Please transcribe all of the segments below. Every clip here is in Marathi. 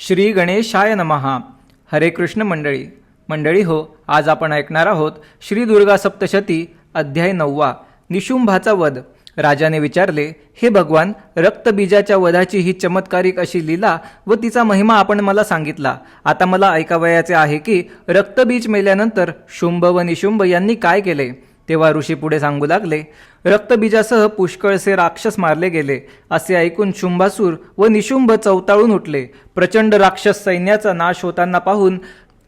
श्री गणेशाय नमहा हरे कृष्ण मंडळी. मंडळी हो आज आपण ऐकणार आहोत श्री दुर्गा सप्तशती अध्याय नववा निशुंभाचा वध. राजाने विचारले हे भगवान रक्तबीजाच्या वधाची ही चमत्कारिक अशी लीला व तिचा महिमा आपण मला सांगितला. आता मला ऐकावयाचे आहे की रक्तबीज मेल्यानंतर शुंभ व निशुंभ यांनी काय केले? तेव्हा ऋषी पुढे सांगू लागले रक्तबीजासह पुष्कळसे राक्षस मारले गेले असे ऐकून शुंभासूर व निशुंभ चवताळून उठले. प्रचंड राक्षस सैन्याचा नाश होताना पाहून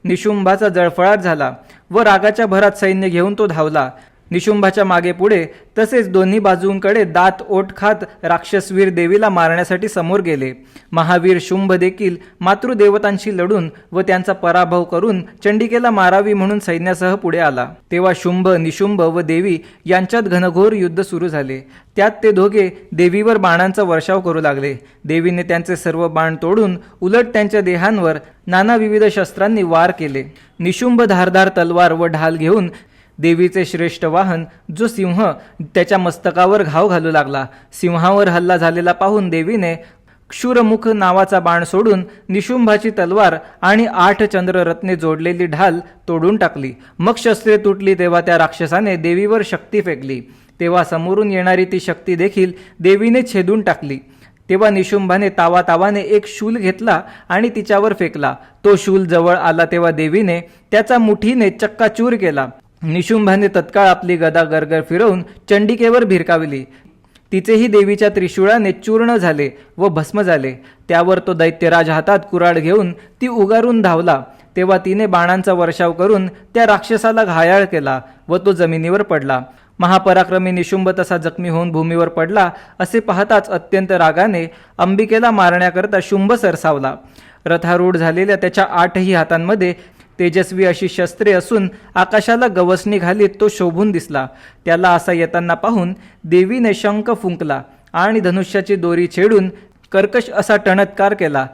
निशुंभाचा जळफळाट झाला व रागाच्या भरात सैन्य घेऊन तो धावला. निशुंभाच्या मागे पुढे तसेच दोन्ही बाजूंकडे दात ओठ खात राक्षसवीर देवीला मारण्यासाठी समोर गेले. महावीर शुंभ देखील मातृदेवतांशी लढून व त्यांचा पराभव करून चंडिकेला मारावी म्हणून सैन्यासह पुढे आला. तेव्हा शुंभ निशुंभ व देवी यांच्यात घनघोर युद्ध सुरू झाले. त्यात ते दोघे देवीवर बाणांचा वर्षाव करू लागले. देवीने त्यांचे सर्व बाण तोडून उलट त्यांच्या देहांवर नाना विविध शस्त्रांनी वार केले. निशुंभ धारधार तलवार व ढाल घेऊन देवीचे श्रेष्ठ वाहन जो सिंह त्याच्या मस्तकावर घाव घालू लागला. सिंहावर हल्ला झालेला पाहून देवीने क्षुरमुख नावाचा बाण सोडून निशुंभाची तलवार आणि आठ चंद्ररत्ने जोडलेली ढाल तोडून टाकली. मग शस्त्रे तुटली तेव्हा त्या राक्षसाने देवीवर शक्ती फेकली. तेव्हा समोरून येणारी ती शक्ती देखील देवीने छेदून टाकली. तेव्हा निशुंभाने तावा तावाने एक शूल घेतला आणि तिच्यावर फेकला. तो शूल जवळ आला तेव्हा देवीने त्याचा मुठीने चक्काचूर केला. निशुंभाने तत्काळ आपली गदा गरगर फिरवून चंडिकेवर भिरकावली. तिचेही देवीच्या त्रिशूळाने चूर्ण झाले व भस्म झाले. त्यावर तो दैत्यराज हातात कुराड घेऊन ती उगारून धावला. तेव्हा तिने बाणांचा वर्षाव करून त्या राक्षसाला घायाळ केला व तो जमिनीवर पडला. महापराक्रमी निशुंभ तसा जखमी होऊन भूमीवर पडला असे पाहताच अत्यंत रागाने अंबिकेला मारण्याकरता शुंभ सरसावला. रथारूढ झालेल्या त्याच्या आठही हातांमध्ये तेजस्वी अशी शस्त्रे असून आकाशाला गवसणी घालीत तो शोभून दिसला. त्याला असा येताना पाहून देवीने शंख फुंकला आणि धनुष्याची दोरी छेडून कर्कश असा टणत्कार केला.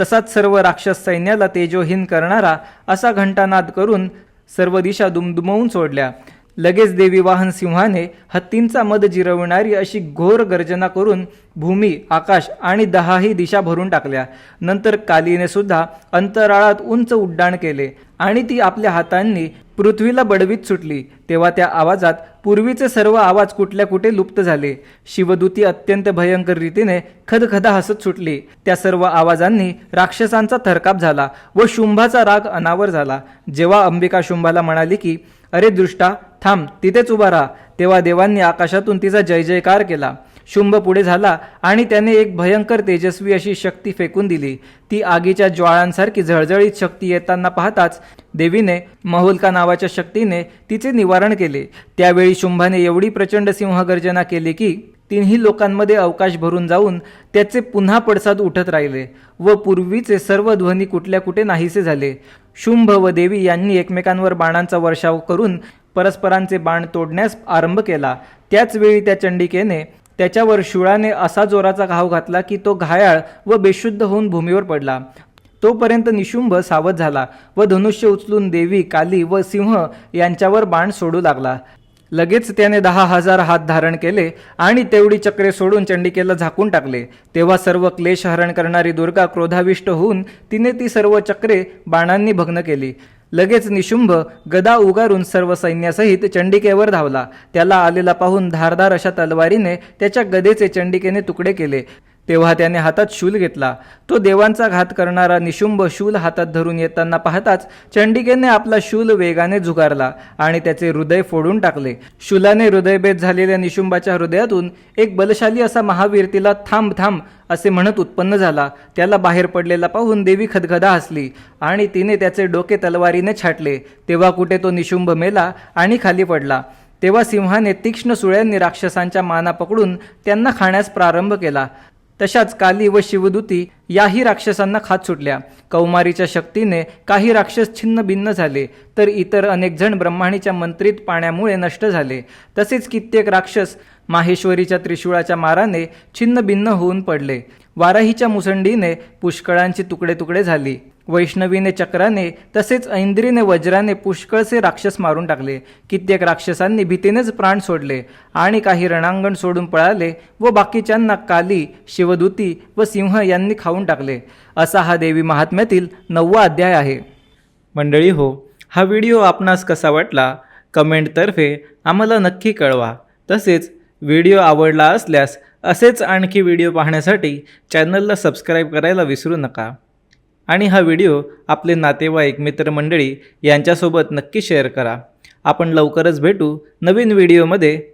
तसाच सर्व राक्षस सैन्याला तेजोहीन करणारा असा घंटानाद करून सर्व दिशा दुमदुमवून सोडल्या. लगेच देवी वाहन सिंहाने हत्तींचा मद जिरवणारी अशी घोर गर्जना करून भूमी आकाश आणि दहाही दिशा भरून टाकल्या. नंतर कालीने सुद्धा अंतराळात उंच उड्डाण केले आणि ती आपल्या हातांनी पृथ्वीला बडवीत सुटली. तेव्हा त्या आवाजात पूर्वीचे सर्व आवाज कुठल्या कुठे लुप्त झाले. शिवदूती अत्यंत भयंकर रीतीने खदखदा हसत सुटली. त्या सर्व आवाजांनी राक्षसांचा थरकाप झाला व शुंभाचा राग अनावर झाला. जेव्हा अंबिका शुंभाला म्हणाली की अरे दृष्टा थांब तिथेच उभा राहा. तेव्हा देवांनी आकाशातून तिचा जय जयकार केला. शुंभ पुढे झाला आणि त्याने एक भयंकर तेजस्वी अशी शक्ती फेकून दिली. ती आगीच्या ज्वाळांसारखी झळझळीत शक्ती येताना पाहताच देवीने महोल्का नावाच्या शक्तीने तिचे निवारण केले. त्यावेळी शुंभाने एवढी प्रचंड सिंहगर्जना केली की तिन्ही लोकांमध्ये अवकाश भरून जाऊन त्याचे पुन्हा पडसाद उठत राहिले व पूर्वीचे सर्व ध्वनी कुठल्या कुठे नाहीसे झाले. शुंभ व देवी यांनी एकमेकांवर बाणांचा वर्षाव करून परस्परांचे बाण तोडण्यास आरंभ केला. त्याचवेळी त्या चंडिकेने त्याच्यावर शुळाने असा जोराचा घाव घातला की तो घायाळ व बेशुद्ध होऊन भूमीवर पडला. तोपर्यंत निशुंभ सावध झाला व धनुष्य उचलून देवी काली व सिंह यांच्यावर बाण सोडू लागला. लगेच त्याने दहा हजार हात धारण केले आणि तेवढी चक्रे सोडून चंडिकेला झाकून टाकले. तेव्हा सर्व क्लेश हरण करणारी दुर्गा क्रोधाविष्ट होऊन तिने ती सर्व चक्रे बाणांनी भग्न केली. लगेच निशुंभ गदा उगारून सर्व सैन्यासहित चंडिकेवर धावला. त्याला आलेला पाहून धारदार अशा तलवारीने त्याच्या गदेचे चंडिकेने तुकडे केले. तेव्हा त्याने हातात शूल घेतला. तो देवांचा घात करणारा निशुंभ शूल हातात धरून येताना पाहताच चंडिकेने आपला शूल वेगाने झुगारला आणि त्याचे हृदय फोडून टाकले. शूलाने हृदयभेद झालेल्या निशुंभाच्या हृदयातून एक बलशाली असा महावीर तिला थांब थांब असे म्हणत उत्पन्न झाला. त्याला बाहेर पडलेला पाहून देवी खदखदा हसली आणि तिने त्याचे डोके तलवारीने छाटले. तेव्हा कुठे तो निशुंभ मेला आणि खाली पडला. तेव्हा सिंहाने तीक्ष्ण सुळ्यांनी राक्षसांच्या माना पकडून त्यांना खाण्यास प्रारंभ केला. तशाच काली व शिवदूती याही राक्षसांना खात सुटल्या. कौमारीच्या शक्तीने काही राक्षस छिन्न भिन्न झाले तर इतर अनेक जण ब्रह्माणीच्या मंत्रित पाण्यामुळे नष्ट झाले. तसेच कित्येक राक्षस माहेश्वरीच्या त्रिशूळाच्या माराने छिन्न भिन्न होऊन पडले. वाराहीच्या मुसंडीने पुष्कळांची तुकडे तुकडे झाली. वैष्णवीने चक्राने तसेच ऐंद्रीने वज्राने पुष्कळसे राक्षस मारून टाकले. कित्येक राक्षसांनी भीतीनेच प्राण सोडले आणि काही रणांगण सोडून पळाले व बाकीच्यांना काली शिवदूती व सिंह यांनी खाऊन टाकले. असा हा देवी महात्म्यातील नववा अध्याय आहे. मंडळी हो हा व्हिडिओ आपणास कसा वाटला? कमेंटतर्फे आम्हाला नक्की कळवा. तसेच व्हिडिओ आवडला असल्यास असेच आणखी व्हिडिओ पाहण्यासाठी चॅनलला सबस्क्राईब करायला विसरू नका. आणि हा व्हिडिओ आपले नातेवाईक मित्रमंडळी यांच्यासोबत नक्की शेअर करा. आपण लवकरच भेटू नवीन व्हिडिओमध्ये.